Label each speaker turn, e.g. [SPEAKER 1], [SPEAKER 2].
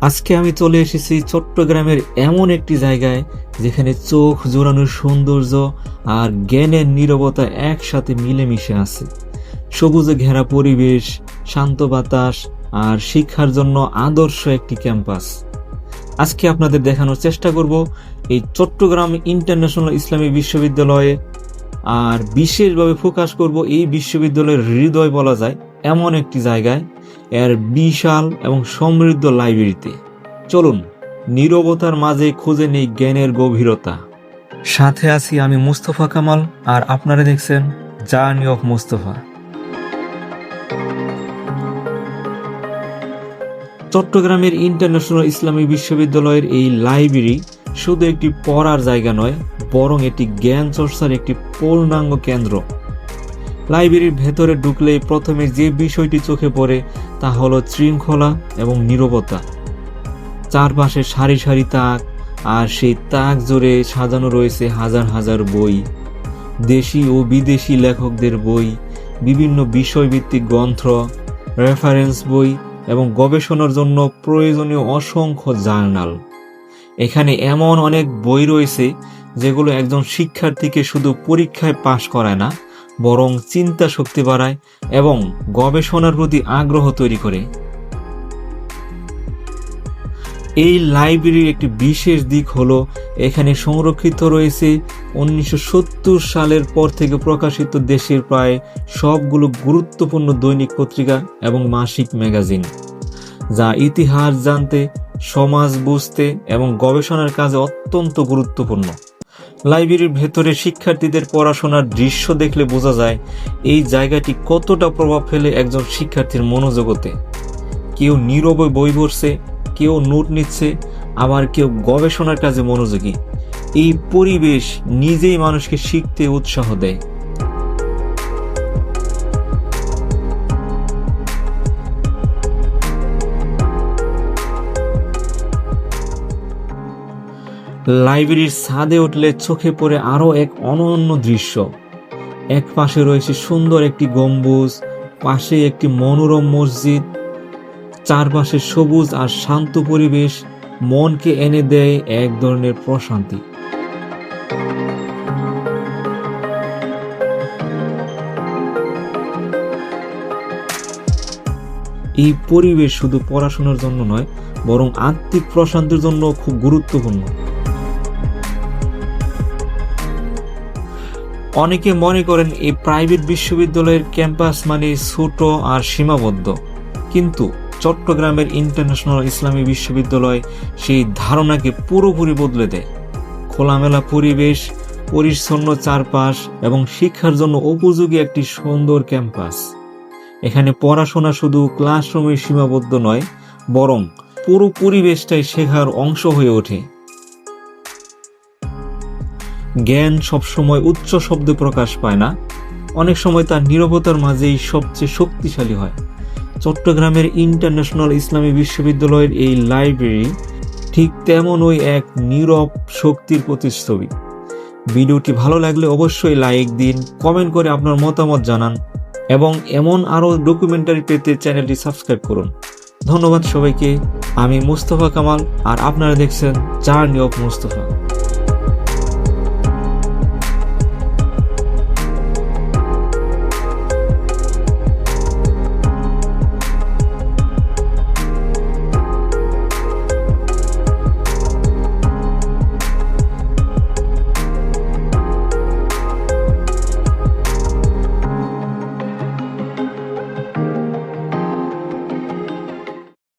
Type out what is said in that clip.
[SPEAKER 1] আজকে আমি চলে এসেছি চট্টগ্রামের এমন একটি জায়গায় যেখানে চোখ জোড়ানোর সৌন্দর্য আর জ্ঞানের নীরবতা একসাথে মিলেমিশে আছে। সবুজে ঘেরা পরিবেশ, শান্ত বাতাস আর শিক্ষার জন্য আদর্শ একটি ক্যাম্পাস। আজকে আপনাদের দেখানোর চেষ্টা করব এই চট্টগ্রাম ইন্টারন্যাশনাল ইসলামী বিশ্ববিদ্যালয়ে আর বিশেষভাবে ফোকাস করব এই বিশ্ববিদ্যালয়ের হৃদয় বলা যায় এমন একটি জায়গায়। এর বিশাল এবং সমৃদ্ধ লাইব্রেরিতে। চলুন, নীরবতার মাঝে খুঁজে নেই জ্ঞানের গভীরতা। সাথে আছি আমি মুস্তফা কামাল, আর আপনারা দেখছেন জার্নি অফ মুস্তফা। চট্টগ্রামের ইন্টারন্যাশনাল ইসলামী বিশ্ববিদ্যালয়ের এই লাইব্রেরি শুধু একটি পড়ার জায়গা নয়, বরং এটি জ্ঞান চর্চার একটি পূর্ণাঙ্গ কেন্দ্র। লাইব্রেরির ভেতরে ঢুকলেই প্রথমে যে বিষয়টি চোখে পড়ে তা হলো শৃঙ্খলা এবং নীরবতা। চারপাশে সারি সারি তাক, আর সেই তাক জুড়ে সাজানো রয়েছে হাজার হাজার বই। দেশি ও বিদেশি লেখকদের বই, বিভিন্ন বিষয়ভিত্তিক গ্রন্থ রেফারেন্স বই এবং গবেষণার জন্য প্রয়োজনীয় অসংখ্য জার্নাল। এখানে এমন অনেক বই রয়েছে যেগুলো একজন শিক্ষার্থীকে শুধু পরীক্ষায় পাশ করায় না বরং চিন্তা শক্তি বাড়ায় এবং গবেষণার প্রতি আগ্রহ তৈরি করে। এই লাইব্রেরির একটি বিশেষ দিক হলো, এখানে সংরক্ষিত রয়েছে উনিশশো সত্তর সালের পর থেকে প্রকাশিত দেশের প্রায় সবগুলো গুরুত্বপূর্ণ দৈনিক পত্রিকা এবং মাসিক ম্যাগাজিন, যা ইতিহাস জানতে, সমাজ বুঝতে এবং গবেষণার কাজে অত্যন্ত গুরুত্বপূর্ণ। লাইব্রেরির ভেতরে শিক্ষার্থীদের পড়াশোনার দৃশ্য দেখলে বোঝা যায় এই জায়গাটি কতটা প্রভাব ফেলে একজন শিক্ষার্থীর মনোজগতে। কেউ নীরবে বই পড়ছে, কেউ নোট নিচ্ছে, আবার কেউ গবেষণার কাজে মনোযোগী। এই পরিবেশ নিজেই মানুষকে শিখতে উৎসাহ দেয়। লাইব্রেরির ছাদে উঠলে চোখে পড়ে আরও এক অনন্য দৃশ্য। এক পাশে রয়েছে সুন্দর একটি গম্বুজ, পাশে একটি মনোরম মসজিদ, চারপাশে সবুজ আর শান্ত পরিবেশ, মনকে এনে দেয় এক ধরনের প্রশান্তি। এই পরিবেশ শুধু পড়াশোনার জন্য নয়, বরং আত্মিক প্রশান্তির জন্য খুব গুরুত্বপূর্ণ। অনেকে মনে করেন এই প্রাইভেট বিশ্ববিদ্যালয়ের ক্যাম্পাস মানে ছোট আর সীমাবদ্ধ। কিন্তু চট্টগ্রামের ইন্টারন্যাশনাল ইসলামী বিশ্ববিদ্যালয় সেই ধারণাকে পুরোপুরি বদলে দেয়। খোলামেলা পরিবেশ, পরিচ্ছন্ন চারপাশ এবং শিক্ষার জন্য উপযোগী একটি সুন্দর ক্যাম্পাস। এখানে পড়াশোনা শুধু ক্লাসরুমে সীমাবদ্ধ নয়, বরং পুরো পরিবেশটাই শেখার অংশ হয়ে ওঠে। জ্ঞান সবসময় উচ্চ শব্দে প্রকাশ পায় না। অনেক সময় তার নীরবতার মাঝেই সবচেয়ে শক্তিশালী হয়। চট্টগ্রামের ইন্টারন্যাশনাল ইসলামী বিশ্ববিদ্যালয়ের এই লাইব্রেরি ঠিক তেমনই এক নীরব শক্তির প্রতিচ্ছবি। ভিডিওটি ভালো লাগলে অবশ্যই লাইক দিন, কমেন্ট করে আপনার মতামত জানান এবং এমন আরও ডকুমেন্টারি পেতে চ্যানেলটি সাবস্ক্রাইব করুন। ধন্যবাদ সবাইকে, আমি মুস্তফা কামাল আর আপনারা দেখছেন জার্নি অফ মুস্তফা।